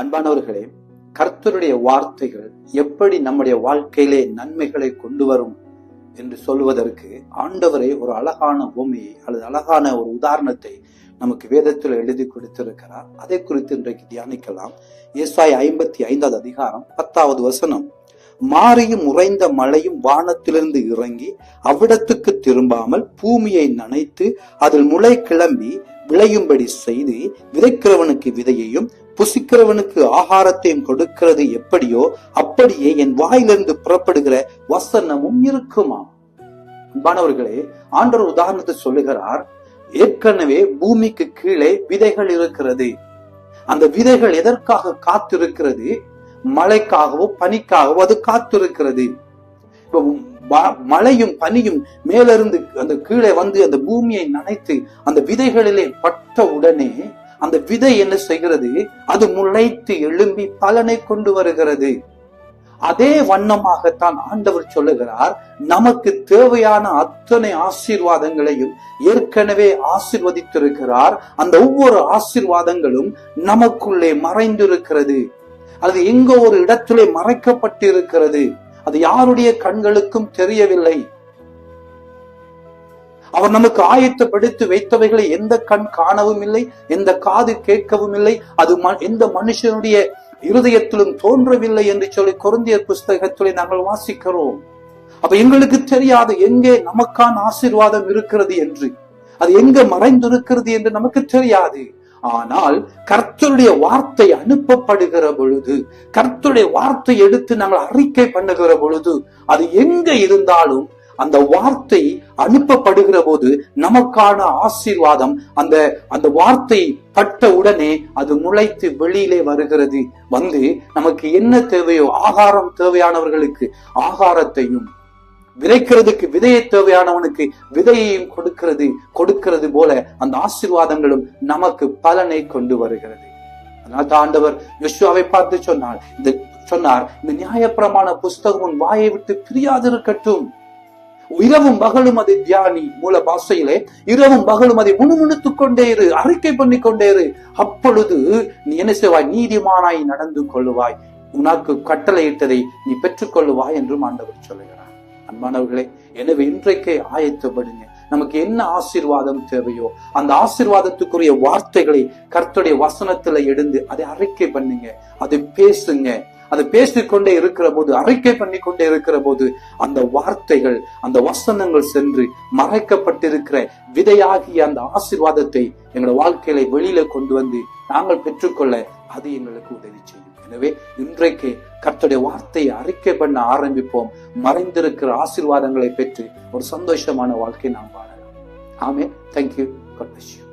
அன்பானவர்களே கர்த்தருடைய வார்த்தைகள் எப்படி நம்முடைய வாழ்க்கையிலே நன்மைகளை கொண்டு வரும் என்று சொல்வதற்கு ஆண்டவரே ஒரு அழகான உவமையை அல்லது அழகான ஒரு உதாரணத்தை நமக்கு வேதத்தில் எழுதி கொடுத்திருக்கிறார். அதை குறித்து இன்றைக்கு தியானிக்கலாம். ஏசாய் ஐம்பத்தி ஐந்தாவது அதிகாரம் பத்தாவது வசனம். மாறியும் உறைந்த மழையும் வானத்திலிருந்து இறங்கி அவ்விடத்துக்கு திரும்பாமல் பூமியை நனைத்து அதில் முளை கிளம்பி விளையும்படி செய்து விதைக்கிறவனுக்கு விதையையும் புசிக்கிறவனுக்கு ஆகாரத்தையும் கொடுக்கிறது எப்படியோ அப்படியே என் வாயிலிருந்து புறப்படுகிற வசனமும் இருக்குமா? அன்பானவர்களே ஆண்டவர் உதாரணத்தை சொல்லுகிறார் ஏற்கனவே பூமிக்கு கீழே விதைகள் இருக்கிறது. அந்த விதைகள் எதற்காக காத்திருக்கிறது? மழைக்காகவோ பனிக்காகவோ அது காத்திருக்கிறது. மழையும் பனியும் மேலிருந்து அந்த கீழே வந்து அந்த பூமியை நனைத்து அந்த விதைகளிலே பட்ட உடனே அந்த விதை என்ன செய்கிறது? அது முளைத்து எழும்பி பலனை கொண்டு வருகிறது. அதே வண்ணமாகத்தான் ஆண்டவர் சொல்லுகிறார் நமக்கு தேவையான அத்தனை ஆசீர்வாதங்களையும் ஏற்கனவே ஆசிர்வதித்திருக்கிறார். அந்த ஒவ்வொரு ஆசீர்வாதங்களும் நமக்குள்ளே மறைந்திருக்கிறது. அது எங்க ஒரு இடத்திலே மறைக்கப்பட்டிருக்கிறது. அது யாருடைய கண்களுக்கும் தெரியவில்லை. அவர் நமக்கு ஆயத்தப்படுத்தி வைத்தவைகளை எந்த கண் காணவும் இல்லை எந்த காது கேட்கவும் இல்லை அது ம- எந்த மனுஷனுடைய இருதயத்திலும் தோன்றவில்லை என்று சொல்லி குருந்திய புஸ்தகத்திலே நாங்கள் வாசிக்கிறோம். அப்ப எங்களுக்கு தெரியாது எங்கே நமக்கான ஆசீர்வாதம் இருக்கிறது என்று. அது எங்க மறைந்திருக்கிறது என்று நமக்கு தெரியாது. ஆனால் கர்த்தருடைய வார்த்தை அனுப்பப்படுகிற பொழுது கர்த்தருடைய வார்த்தை எடுத்து நாங்கள் அறிக்கை பண்ணுகிற பொழுது அது எங்க இருந்தாலும் அந்த வார்த்தை அனுப்பப்படுகிற போது நமக்கான ஆசீர்வாதம் அந்த அந்த வார்த்தை பட்ட உடனே அது முளைத்து வெளியிலே வருகிறது. வந்து நமக்கு என்ன தேவையோ ஆகாரம் தேவையானவர்களுக்கு ஆகாரத்தையும் விதைக்கிறதுக்கு விதையை தேவையானவனுக்கு விதையையும் கொடுக்கிறது கொடுக்கிறது போல அந்த ஆசீர்வாதங்களும் நமக்கு பலனை கொண்டு வருகிறது. அதனால் ஆண்டவர் யோசுவாவை பார்த்து சொன்னார். இந்த சொன்னார் இந்த நியாயப்பிரமான புஸ்தகம் உன் வாயை விட்டு பிரியாதிருக்கட்டும் இரவும் பகலும் அதை தியானி மூல பாஷையிலே இரவும் பகலும் அதை முணுமுணுத்துக் கொண்டே இரு அறிக்கை பண்ணி கொண்டே இரு. அப்பொழுது நீ என்ன செய்வாய்? நீதிமானாய் நடந்து கொள்ளுவாய். உனக்கு கட்டளையிட்டதை நீ பெற்றுக்கொள்ளுவாய் என்றும் ஆண்டவர் சொல்லுகிறார். அன்பானவர்களே எனவே இன்றைக்கே ஆயத்தப்படுங்க. நமக்கு என்ன ஆசீர்வாதம் தேவையோ அந்த ஆசீர்வாதத்துக்குரிய வார்த்தைகளை கர்த்தருடைய வசனத்துல எடுந்து அதை அறிக்கை பண்ணுங்க. அதை பேசுங்க. அதை பேசிக்கொண்டே இருக்கிற போது அறிக்கை பண்ணி கொண்டே இருக்கிற போது அந்த வார்த்தைகள் அந்த வசனங்கள் சென்று மறைக்கப்பட்டிருக்கிற விதையாகிய அந்த ஆசீர்வாதத்தை எங்களோட வாழ்க்கையில வெளியில கொண்டு வந்து நாங்கள் பெற்றுக்கொள்ள அது எங்களுக்கு உதவி செய்யும். எனவே இன்றைக்கு கர்த்தருடைய வார்த்தையை அறிக்கை பண்ண ஆரம்பிப்போம். மறைந்திருக்கிற ஆசீர்வாதங்களை பெற்று ஒரு சந்தோஷமான வாழ்க்கை நாம் வாழலாம். ஆமே தேங்க்யூ God